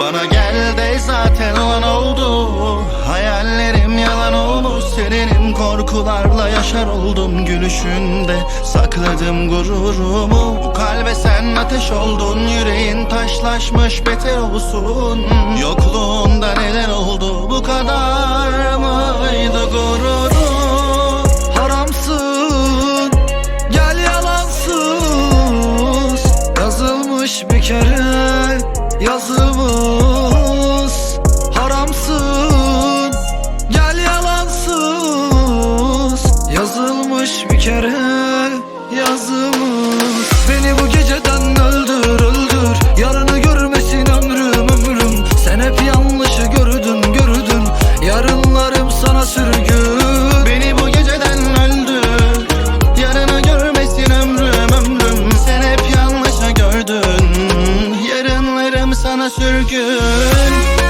Bana gel de zaten olan oldu. Hayallerim yalan olmuş Serenim korkularla yaşar oldum Gülüşünde. Sakladım gururumu Kalbe sen ateş oldun. Yüreğin taşlaşmış beter olsun. Yokluğunda neler oldu Bu kadar sürgün